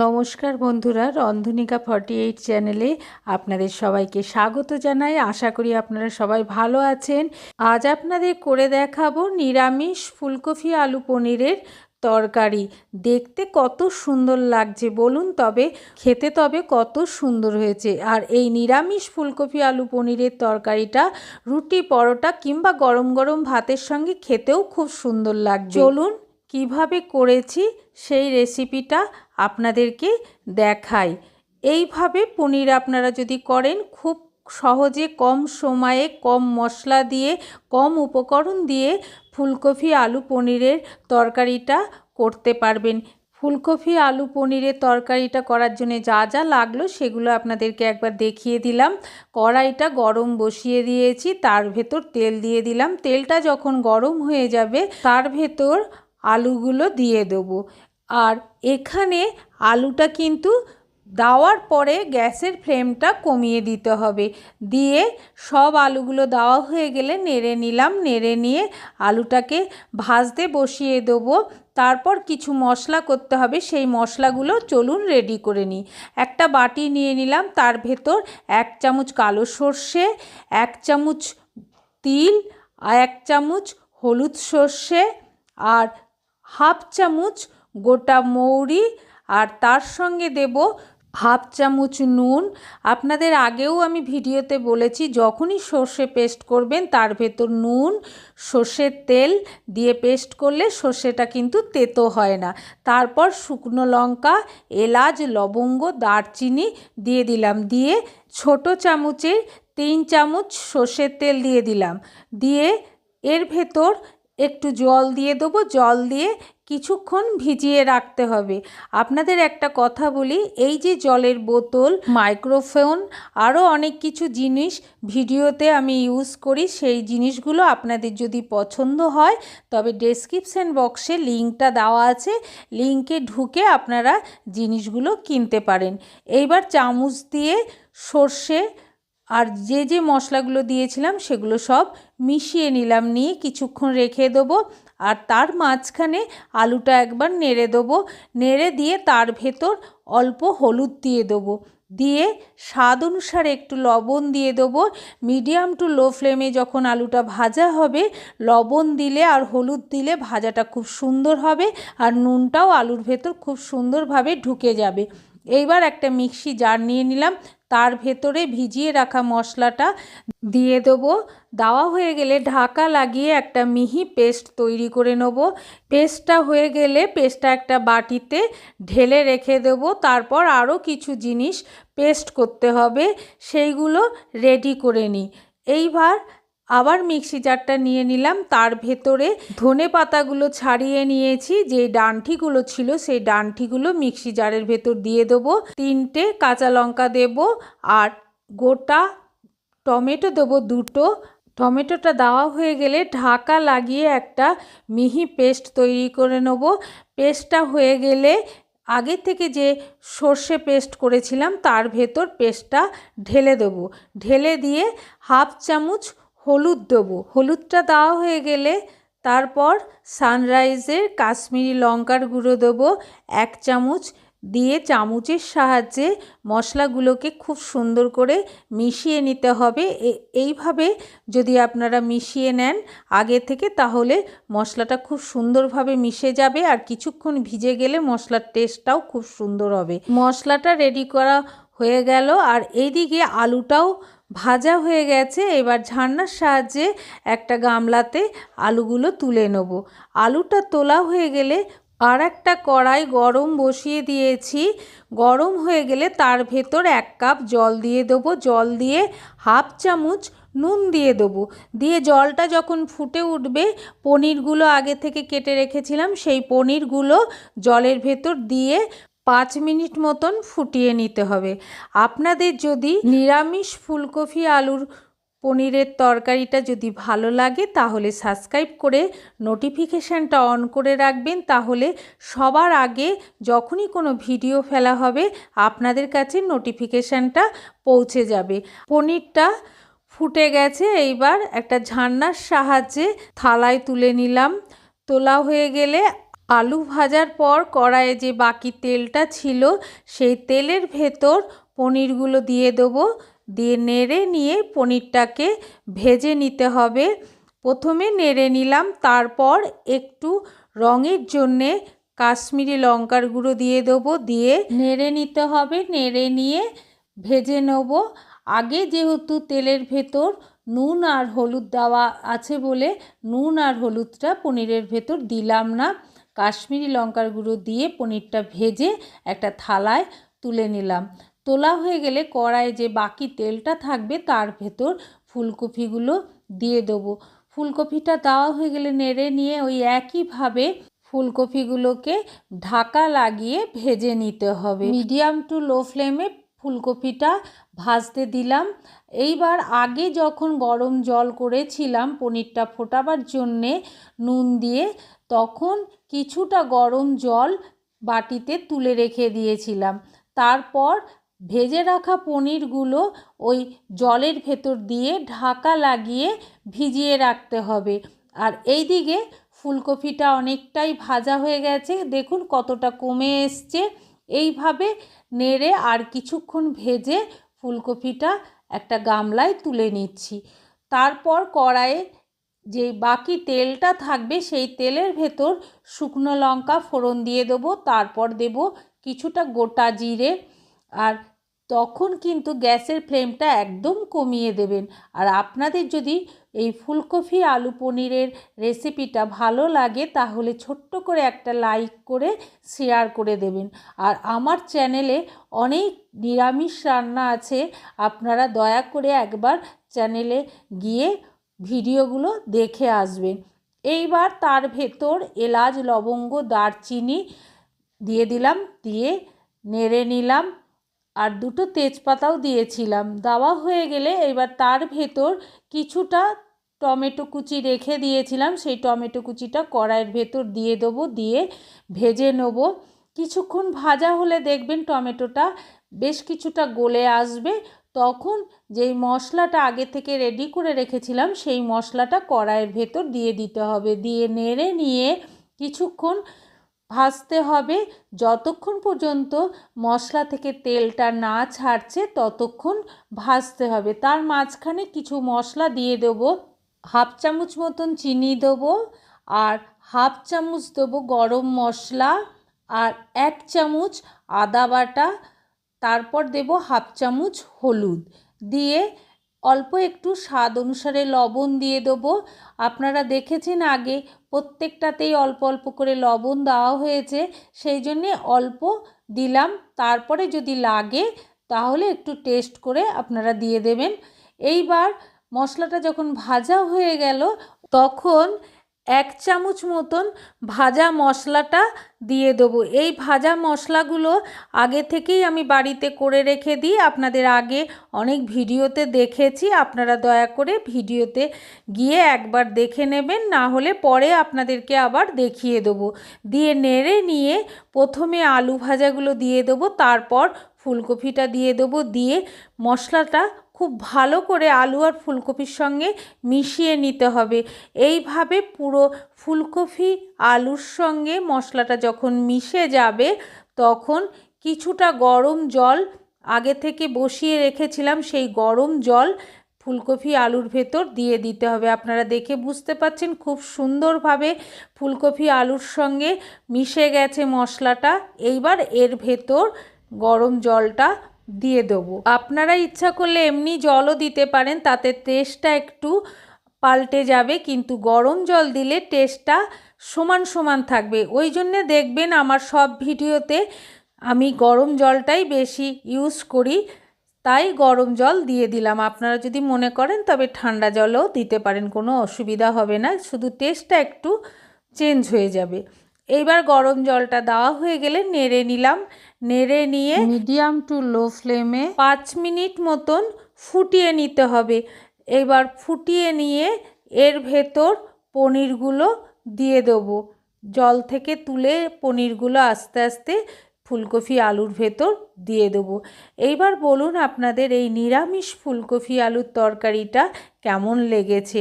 নমস্কার বন্ধুরা, রন্ধনিকা forty eight চ্যানেলে আপনাদের সবাইকে স্বাগত জানাই। আশা করি আপনারা সবাই ভালো আছেন। আজ আপনাদের করে দেখাবো নিরামিষ ফুলকপি আলু পনিরের তরকারি। দেখতে কত সুন্দর লাগছে, বলুন তবে, খেতে তবে কত সুন্দর হয়েছে। আর এই নিরামিষ ফুলকপি আলু পনিরের তরকারিটা, রুটি পরোটা কিংবা গরম গরম ভাতের সঙ্গে খেতেও খুব সুন্দর লাগবে চলুন কীভাবে করেছি সেই রেসিপিটা আপনাদেরকে দেখাই। এইভাবে পনির আপনারা যদি করেন, খুব সহজে কম সময়ে কম মশলা দিয়ে, কম উপকরণ দিয়ে ফুলকপি আলু পনিরের তরকারিটা করতে পারবেন। ফুলকপি আলু পনিরের তরকারিটা করার জন্য যা যা লাগল সেগুলো আপনাদেরকে একবার দেখিয়ে দিলাম। কড়াইটা গরম বসিয়ে দিয়েছি, তার ভেতর তেল দিয়ে দিলাম। তেলটা যখন গরম হয়ে যাবে, তার ভেতর আলুগুলো দিয়ে দেবো। আর এখানে আলুটা কিন্তু দেওয়ার পরে গ্যাসের ফ্লেমটা কমিয়ে দিতে হবে। দিয়ে সব আলুগুলো দেওয়া হয়ে গেলে নেড়ে নিলাম, নেড়ে নিয়ে আলুটাকে ভাজতে বসিয়ে দেবো। তারপর কিছু মশলা করতে হবে, সেই মশলাগুলো চলুন রেডি করে নিই। একটা বাটি নিয়ে নিলাম, তার ভেতর এক চামচ কালো সর্ষে, এক চামচ তিল, এক চামচ হলুদ সর্ষে আর হাফ চামচ গোটা মৌরি আর তার সঙ্গে দেব হাফ চামচ নুন। আপনাদের আগেও আমি ভিডিওতে বলেছি, যখনই সর্ষে পেস্ট করবেন তার ভেতর নুন, সর্ষের তেল দিয়ে পেস্ট করলে সর্ষেটা কিন্তু তেতো হয় না। তারপর শুকনো লঙ্কা, এলাচ, লবঙ্গ, দারচিনি দিয়ে দিলাম। দিয়ে ছোট চামচে তিন চামচ সর্ষের তেল দিয়ে দিলাম। দিয়ে এর ভেতর একটু জল দিয়ে দেবো, জল দিয়ে কিছুক্ষণ ভিজিয়ে রাখতে হবে। আপনাদের একটা কথা বলি, এই যে জলের বোতল, মাইক্রোফোন আরও অনেক কিছু জিনিস ভিডিওতে আমি ইউজ করি, সেই জিনিসগুলো আপনাদের যদি পছন্দ হয়, তবে ডেসক্রিপশান বক্সে লিঙ্কটা দেওয়া আছে, লিঙ্কে ঢুকে আপনারা জিনিসগুলো কিনতে পারেন। এইবার চামচ দিয়ে সর্ষে আর যে যে মশলাগুলো দিয়েছিলাম সেগুলো সব মিশিয়ে নিলাম, নিয়ে কিছুক্ষণ রেখে দেবো আর তার মাঝখানে আলুটা একবার নেড়ে দেবো। নেড়ে দিয়ে তার ভেতর অল্প হলুদ দিয়ে দেবো। দিয়ে স্বাদ অনুসারে একটু লবণ দিয়ে দেবো। মিডিয়াম টু লো ফ্লেমে যখন আলুটা ভাজা হবে, লবণ দিলে আর হলুদ দিলে ভাজাটা খুব সুন্দর হবে আর নুনটাও আলুর ভেতর খুব সুন্দরভাবে ঢুকে যাবে। এইবার একটা মিক্সি জার নিয়ে নিলাম, তার ভেতরে ভিজিয়ে রাখা মশলাটা দিয়ে দেবো। দেওয়া হয়ে গেলে ঢাকা লাগিয়ে একটা মিহি পেস্ট তৈরি করে নেব। পেস্টটা হয়ে গেলে পেস্টটা একটা বাটিতে ঢেলে রেখে দেবো। তারপর আরও কিছু জিনিস পেস্ট করতে হবে, সেইগুলো রেডি করে নিই। এইবার আবার মিক্সি জারটা নিয়ে নিলাম। তার ভেতরে ধনে পাতাগুলো ছাড়িয়ে নিয়েছি। যে ডান্ঠিগুলো ছিল, সেই ডান্ঠিগুলো মিক্সি জারের ভেতর দিয়ে দেবো। তিনটে কাঁচা লঙ্কা দেব আর গোটা টমেটো দেবো দুটো। টমেটোটা দেওয়া হয়ে গেলে ঢাকা লাগিয়ে একটা মিহি পেস্ট তৈরি করে নেব। পেস্টটা হয়ে গেলে আগে থেকে যে সর্ষে পেস্ট করেছিলাম, তার ভেতর পেস্টটা ঢেলে দেবো। ঢেলে দিয়ে হাফ চামচ হলুদ দেবো। হলুদটা দেওয়া হয়ে গেলে তারপর সানরাইজের কাশ্মীরি লঙ্কার গুঁড়ো দেবো। এক চামচ দিয়ে চামচের সাহায্যে মশলাগুলোকে খুব সুন্দর করে মিশিয়ে নিতে হবে। এইভাবে যদি আপনারা মিশিয়ে নেন আগে থেকে তাহলে মশলাটা খুব সুন্দরভাবে মিশে যাবে আর কিছুক্ষণ ভিজে গেলে মশলার টেস্টটাও খুব সুন্দর হবে। মশলাটা রেডি করা হয়ে গেল আর এইদিকে আলুটাও ভাজা হয়ে গেছে, এবার ঝান্নার সাহায্যে একটা গামলাতে আলুগুলো তুলে নেব। আলুটা তোলা হয়ে গেলে আর একটা কড়াই গরম বসিয়ে দিয়েছি। গরম হয়ে গেলে তার ভেতর এক কাপ জল দিয়ে দেবো। জল দিয়ে হাফ চামচ নুন দিয়ে দেবো। দিয়ে জলটা যখন ফুটে উঠবে, পনিরগুলো আগে থেকে কেটে রেখেছিলাম, সেই পনিরগুলো জলের ভেতর দিয়ে পাঁচ মিনিট মতন ফুটিয়ে নিতে হবে। আপনাদের যদি নিরামিষ ফুলকপি আলুর পনিরের তরকারিটা যদি ভালো লাগে, তাহলে সাবস্ক্রাইব করে নোটিফিকেশানটা অন করে রাখবেন। তাহলে সবার আগে যখনই কোনো ভিডিও ফেলা হবে, আপনাদের কাছে নোটিফিকেশানটা পৌঁছে যাবে। পনিরটা ফুটে গেছে, এইবার একটা ঝান্নার সাহায্যে থালায় তুলে নিলাম। তোলা হয়ে গেলে আলু ভাজার পর কড়াইয়ে যে বাকি তেলটা ছিল, সেই তেলের ভেতর পনিরগুলো দিয়ে দেবো। দিয়ে নেড়ে নিয়ে পনিরটাকে ভেজে নিতে হবে। প্রথমে নেড়ে নিলাম, তারপর একটু রঙের জন্যে কাশ্মীরি লঙ্কার গুঁড়ো দিয়ে দেবো। দিয়ে নেড়ে নিতে হবে, নেড়ে নিয়ে ভেজে নেব। আগে যেহেতু তেলের ভেতর নুন আর হলুদ দেওয়া আছে বলে নুন আর হলুদটা পনিরের ভেতর দিলাম না। কাশ্মীরি লঙ্কার গুঁড়ো দিয়ে পনিরটা ভেজে একটা থালায় তুলে নিলাম। তোলা হয়ে গেলে কড়াইয়ে যে বাকি তেলটা থাকবে তার ভেতর ফুলকপিগুলো দিয়ে দেবো। ফুলকপিটা দেওয়া হয়ে গেলে নেড়ে নিয়ে ওই একইভাবে ফুলকপিগুলোকে ঢাকা লাগিয়ে ভেজে নিতে হবে। মিডিয়াম টু লো ফ্লেমে ফুলকপিটা ভাজতে দিলাম। এইবার আগে যখন গরম জল করেছিলাম পনিরটা ফোটাবার জন্যে নুন দিয়ে, তখন কিছুটা গরম জল বাটিতে তুলে রেখে দিয়েছিলাম। তারপর ভেজে রাখা পনিরগুলো ওই জলের ভেতর দিয়ে ঢাকা লাগিয়ে ভিজিয়ে রাখতে হবে। আর এই দিকে ফুলকপিটা অনেকটাই ভাজা হয়ে গেছে। দেখুন কতটা কমে এসছে। এইভাবে নেড়ে আর কিছুক্ষণ ভেজে ফুলকপিটা একটা গামলায় তুলে নিচ্ছি। তারপর কড়াইয়ে যে বাকি তেলটা থাকবে সেই তেলের ভেতর শুকনো লঙ্কা ফোড়ন দিয়ে দেবো, তারপর দেব কিছুটা গোটা জিরে আর তখন কিন্তু গ্যাসের ফ্লেমটা একদম কমিয়ে দেবেন। আর আপনাদের যদি এই ফুলকপি আলু পনিরের রেসিপিটা ভালো লাগে তাহলে ছোট্ট করে একটা লাইক করে শেয়ার করে দেবেন। আর আমার চ্যানেলে অনেক নিরামিষ রান্না আছে, আপনারা দয়া করে একবার চ্যানেলে গিয়ে ভিডিওগুলো দেখে আসবেন। এইবার তার ভেতর এলাচ, লবঙ্গ, দারচিনি দিয়ে দিলাম, দিয়ে নেড়ে নিলাম আর দুটো তেজপাতাও দিয়েছিলাম। দেওয়া হয়ে গেলে এবার তার ভেতর কিছুটা টমেটো কুচি রেখে দিয়েছিলাম। সেই টমেটো কুচিটা কড়াইয়ের ভেতর দিয়ে দেবো, দিয়ে ভেজে নেব। কিছুক্ষণ ভাজা হলে দেখবেন টমেটোটা বেশ কিছুটা গলে আসবে। তখন যেই মশলাটা আগে থেকে রেডি করে রেখেছিলাম, সেই মশলাটা কড়াইয়ের ভেতর দিয়ে দিতে হবে। দিয়ে নেড়ে নিয়ে কিছুক্ষণ ভাজতে হবে। যতক্ষণ পর্যন্ত মশলা থেকে তেলটা না ছাড়ছে, ততক্ষণ ভাজতে হবে। তার মাঝখানে কিছু মশলা দিয়ে দেবো। হাফ চামচ মতন চিনি দেবো আর হাফ চামচ দেবো গরম মশলা আর এক চামচ আদা বাটা তারপর দেব হাফ চামচ হলুদ। দিয়ে অল্প একটু স্বাদ অনুসারে লবণ দিয়ে দেবো। আপনারা দেখেছেন আগে প্রত্যেকটাতেই অল্প অল্প করে লবণ দেওয়া হয়েছে, সেই জন্যে অল্প দিলাম। তারপরে যদি লাগে, তাহলে একটু টেস্ট করে আপনারা দিয়ে দেবেন। এইবার মশলাটা যখন ভাজা হয়ে গেল, তখন এক চামচ মতন ভাজা মশলাটা দিয়ে দেবো। এই ভাজা মশলাগুলো আগে থেকেই আমি বাড়িতে করে রেখে দিই। আপনাদের আগে অনেক ভিডিওতে দেখেছি, আপনারা দয়া করে ভিডিওতে গিয়ে একবার দেখে নেবেন, না হলে পরে আপনাদেরকে আবার দেখিয়ে দেবো। দিয়ে নেড়ে নিয়ে প্রথমে আলু ভাজাগুলো দিয়ে দেবো, তারপর ফুলকপিটা দিয়ে দেবো। দিয়ে মশলাটা খুব ভালো করে আলু আর ফুলকপির সঙ্গে মিশিয়ে নিতে হবে। এইভাবে পুরো ফুলকপি, আলুর সঙ্গে মশলাটা যখন মিশে যাবে, তখন কিছুটা গরম জল আগে থেকে বসিয়ে রেখেছিলাম, সেই গরম জল ফুলকপি, আলুর ভেতর দিয়ে দিতে হবে। আপনারা দেখে বুঝতে পাচ্ছেন খুব সুন্দরভাবে ফুলকপি, আলুর সঙ্গে মিশে গেছে মশলাটা। এইবার এর ভেতর গরম জলটা দিয়ে দেবো। আপনারা ইচ্ছা করলে এমনি জলও দিতে পারেন, তাতে টেস্টটা একটু পাল্টে যাবে, কিন্তু গরম জল দিলে টেস্টটা সমান সমান থাকবে। ওই জন্যে দেখবেন আমার সব ভিডিওতে আমি গরম জলটাই বেশি ইউজ করি, তাই গরম জল দিয়ে দিলাম। আপনারা যদি মনে করেন তবে ঠান্ডা জলও দিতে পারেন, কোনো অসুবিধা হবে না, শুধু টেস্টটা একটু চেঞ্জ হয়ে যাবে। এইবার গরম জলটা দেওয়া হয়ে গেলে নেড়ে নিলাম। নেড়ে নিয়ে মিডিয়াম টু লো ফ্লেমে পাঁচ মিনিট মতন ফুটিয়ে নিতে হবে। এবার ফুটিয়ে নিয়ে এর ভেতর পনিরগুলো দিয়ে দেবো। জল থেকে তুলে পনিরগুলো আস্তে আস্তে ফুলকপি আলুর ভেতর দিয়ে দেবো। এইবার বলুন আপনাদের এই নিরামিষ ফুলকপি আলুর তরকারিটা কেমন লেগেছে?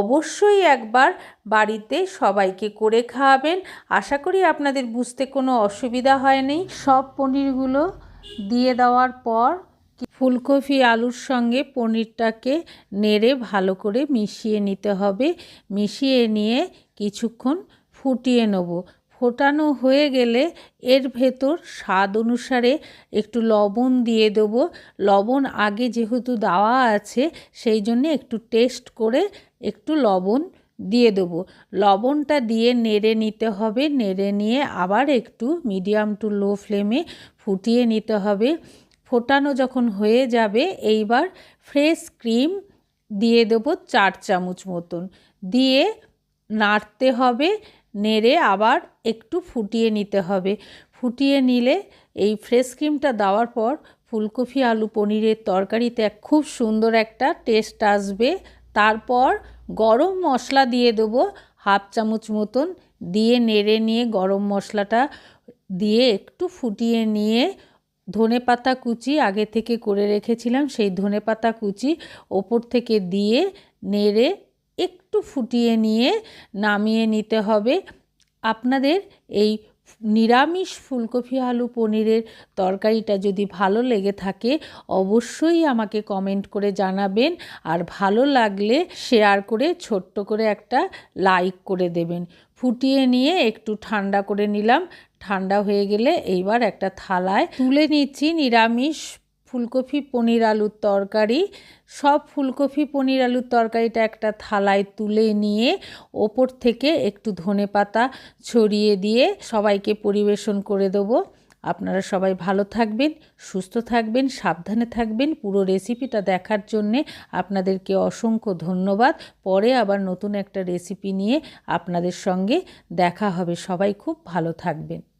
অবশ্যই একবার বাড়িতে সবাইকে করে খাওয়াবেন। আশা করি আপনাদের বুঝতে কোনো অসুবিধা হয়নি। সব পনিরগুলো দিয়ে দেওয়ার পর ফুলকপি আলুর সঙ্গে পনিরটাকে নেড়ে ভালো করে মিশিয়ে নিতে হবে। মিশিয়ে নিয়ে কিছুক্ষণ ফুটিয়ে নেব। ফোটানো হয়ে গেলে এর ভেতর স্বাদ অনুসারে একটু লবণ দিয়ে দেবো। লবণ আগে যেহেতু দেওয়া আছে, সেই জন্যে একটু টেস্ট করে একটু লবণ দিয়ে দেবো। লবণটা দিয়ে নেড়ে নিতে হবে, নেড়ে নিয়ে আবার একটু মিডিয়াম টু লো ফ্লেমে ফুটিয়ে নিতে হবে। ফোটানো যখন হয়ে যাবে, এইবার ফ্রেশ ক্রিম দিয়ে দেবো চার চামচ মতন। দিয়ে নাড়তে হবে নেড়ে আবার একটু ফুটিয়ে নিতে হবে। ফুটিয়ে নিলে এই ফ্রেশ ক্রিমটা দেওয়ার পর ফুলকপি, আলু, পনিরের তরকারিতে খুব সুন্দর একটা টেস্ট আসবে। তারপর গরম মশলা দিয়ে দেবো হাফ চামচ মতন। দিয়ে নেড়ে নিয়ে গরম মশলাটা দিয়ে একটু ফুটিয়ে নিয়ে ধনে পাতা কুচি আগে থেকে করে রেখেছিলাম। সেই ধনে পাতা কুচি ওপর থেকে দিয়ে নেড়ে একটু ফুটিয়ে নিয়ে নামিয়ে নিতে হবে। আপনাদের এই নিরামিষ ফুলকপি আলু পনিরের তরকারিটা যদি ভালো লেগে থাকে, অবশ্যই আমাকে কমেন্ট করে জানাবেন। আর ভালো লাগলে শেয়ার করে, ছোট্ট করে একটা লাইক করে দেবেন। ফুটিয়ে নিয়ে একটু ঠান্ডা করে নিলাম। ঠান্ডা হয়ে গেলে এইবার একটা থালায় তুলে নিচ্ছি নিরামিষ ফুলকপি, পনির, আলুর তরকারি। সব ফুলকপি, পনির, আলুর তরকারিটা একটা থালায় তুলে নিয়ে ওপর থেকে একটু ধনে পাতা ছড়িয়ে দিয়ে সবাইকে পরিবেশন করে দেবো। আপনারা সবাই ভালো থাকবেন, সুস্থ থাকবেন, সাবধানে থাকবেন। পুরো রেসিপিটা দেখার জন্যে আপনাদেরকে অসংখ্য ধন্যবাদ। পরে আবার নতুন একটা রেসিপি নিয়ে আপনাদের সঙ্গে দেখা হবে। সবাই খুব ভালো থাকবেন।